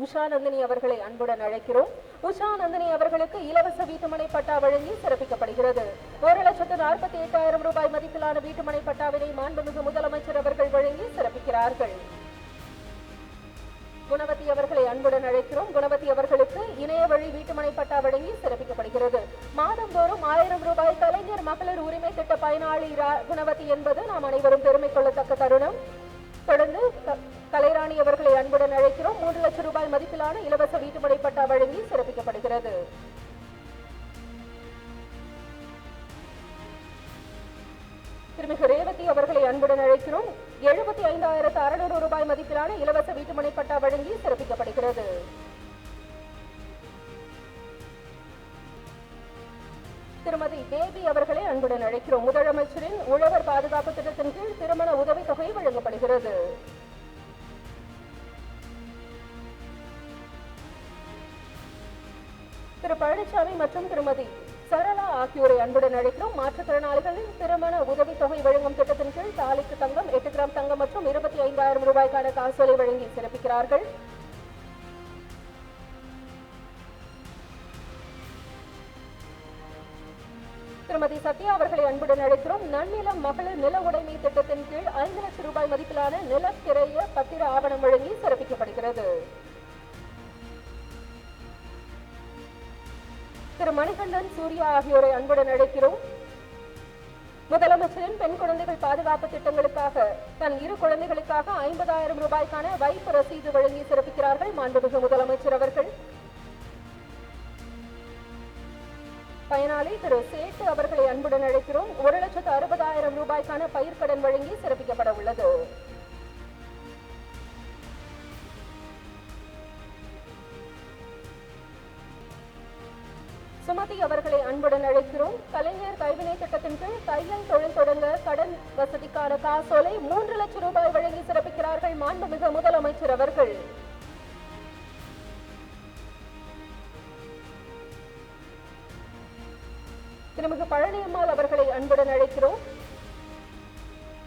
உஷா நந்தினி அவர்களை அன்புடன் அழைக்கிறோம். உஷா நந்தினி அவர்களுக்கு இலவச வீட்டுமனை பட்டா வழங்கி சிறப்பிக்கப்படுகிறது. ஒரு லட்சத்து நாற்பத்தி எட்டாயிரம் ரூபாய் மதிப்பிலான வீட்டுமனை பட்டாவினை மாண்புமிகு முதலமைச்சர் அவர்கள் வழங்கி சிறப்பிக்கிறார்கள். குணவதி அவர்களை அன்புடன் அழைக்கிறோம். குணவதி அவர்களுக்கு இணைய வழி வீட்டுமனை பட்டா வழங்கி சிறப்பிக்கப்படுகிறது. மாதந்தோறும் ஆயிரம் ரூபாய் கலைஞர் மகளிர் உரிமை திட்ட பயனாளி ரா- குணவதி என்பது நாம் அனைவரும் பெருமை கொள்ளத்தக்க தருணம். தொடர்ந்து கலைராணி அவர்களை அன்புடன் அழைக்கிறோம். மூன்று லட்சம் ரூபாய் மதிப்பிலான இலவச வீட்டுமனை பட்டா வழங்கி சிறப்பிக்கப்படுகிறது. திருமிகு ரேவதி அவர்களை அன்புடன் அழைக்கிறோம். எழுபத்தி ஐந்தாயிரத்து அறுநூறு ரூபாய் மதிப்பிலான இலவச வீட்டுமனை பட்டா வழங்கி சிறப்பிக்கப்படுகிறது. திருமதி தேவி அவர்களை அன்புடன் அழைக்கிறோம். முதலமைச்சரின் உழவர் பாதுகாப்பு திட்டத்தின் கீழ் திருமண உதவித் தொகை வழங்கப்படுகிறது. திரு பழனிசாமி மற்றும் திருமதி சரளா ஆகியோரை அன்புடன் அழைக்கிறோம். மாற்றுத்திறனாளிகளின் திருமண உதவித்தொகை வழங்கும் திட்டத்தின் கீழ் தாலிக்கு தங்கம் எட்டு கிராம் தங்கம் மற்றும் இருபத்தி ஐந்தாயிரம் ரூபாய்க்கான காசோலை வழங்கி சிறப்பிக்கிறார்கள். திருமதி சத்யா அவர்களை அன்புடன் அழைக்கிறோம். நன்னிலம் மகளிர் நில உடைமை திட்டத்தின் கீழ் ஐந்து லட்சம் ரூபாய் மதிப்பிலான நிலக்கிரைய பத்திர ஆவணம் வழங்கி சிறப்பிக்கப்படுகிறது. திரு மணிகண்டன் சூர்யா ஆகியோரை அன்புடன் அழைக்கிறோம். முதலமைச்சரின் பெண் குழந்தைகள் பாதுகாப்பு திட்டங்களுக்காக தன் இரு குழந்தைகளுக்காக ஐம்பதாயிரம் ரூபாய்க்கான வைப்பு ரசீது வழங்கி சிறப்பிக்கிறார்கள் மாண்புமிகு முதலமைச்சர் அவர்கள். பயனாளி திரு சேட்டு அவர்களை அன்புடன் அழைக்கிறோம். ஒரு லட்சத்து அறுபதாயிரம் ரூபாய்க்கான பயிர்க்கடன் வழங்கி சிறப்பிக்கப்பட உள்ளது. சுமதி அவர்களை அன்புடன் அழைக்கிறோம். கலைஞர் கைவினை திட்டத்தின் கீழ் தையல் தொழில் தொடங்க கடன் வசதிக்கான காசோலை மூன்று லட்சம் ரூபாய் வழங்கி சிறப்பிக்கிறார்கள் மாண்புமிகு முதலமைச்சர் அவர்கள். திருமிகு பழனியம்மாள் அவர்களை அன்புடன் அழைக்கிறோம்.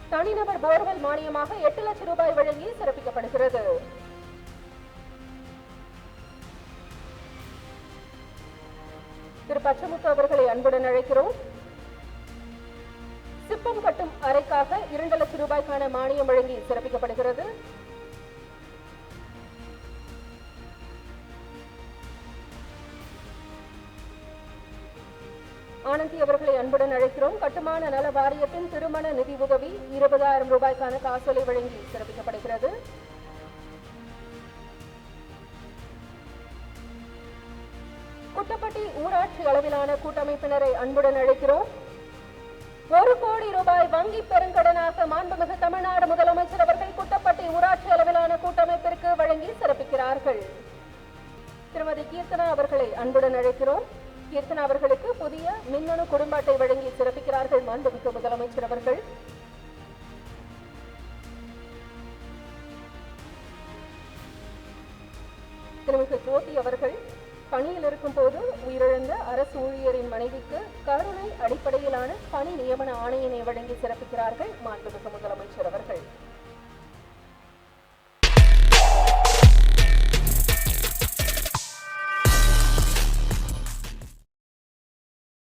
தனிநபர் போர்வெல் மானியமாக எட்டு லட்சம் ரூபாய் வழங்கி சிறப்பிக்கப்படுகிறது. திரு பச்சமுத்து அவர்களை அன்புடன் அழைக்கிறோம். சிப்பம் கட்டும் அறைக்காக இரண்டு லட்சம் ரூபாய்க்கான மானியம் வழங்கி சிறப்பிக்கப்படுகிறது. ஆனந்தி அவர்களை அன்புடன் அழைக்கிறோம். கட்டுமான நல வாரியத்தின் திருமண நிதி உதவி இருபதாயிரம் ரூபாய்க்கான காசோலை வழங்கி சிறப்பிக்கப்படுகிறது. குட்டப்பட்டி ஊராட்சி அளவிலான கூட்டமைப்பினரை அன்புடன் அழைக்கிறோம். ஒரு கோடி ரூபாய் வங்கி பெருங்கடனாக மாண்புமிகு தமிழ்நாடு முதலமைச்சர் அவர்கள் குட்டப்பட்டி ஊராட்சி அளவிலான கூட்டமைப்பிற்கு வழங்கி சிறப்பிக்கிறார்கள். திருமதி கீர்த்தனா அவர்களை அன்புடன் அழைக்கிறோம். கீர்த்தனா அவர்களுக்கு புதிய மின்னணு குடும்ப அட்டை வழங்கி சிறப்பிக்கிறார்கள் மாண்புமிகு முதலமைச்சர் அவர்கள். திருமிகு ஜோதி அவர்கள் பணியில் இருக்கும் போது உயிரிழந்த அரசு ஊழியரின் மனைவிக்கு கருணை அடிப்படையிலான பணி நியமன ஆணையினை வழங்கி சிறப்பிக்கிறார்கள் மாண்புமிகு முதலமைச்சர் அவர்கள்.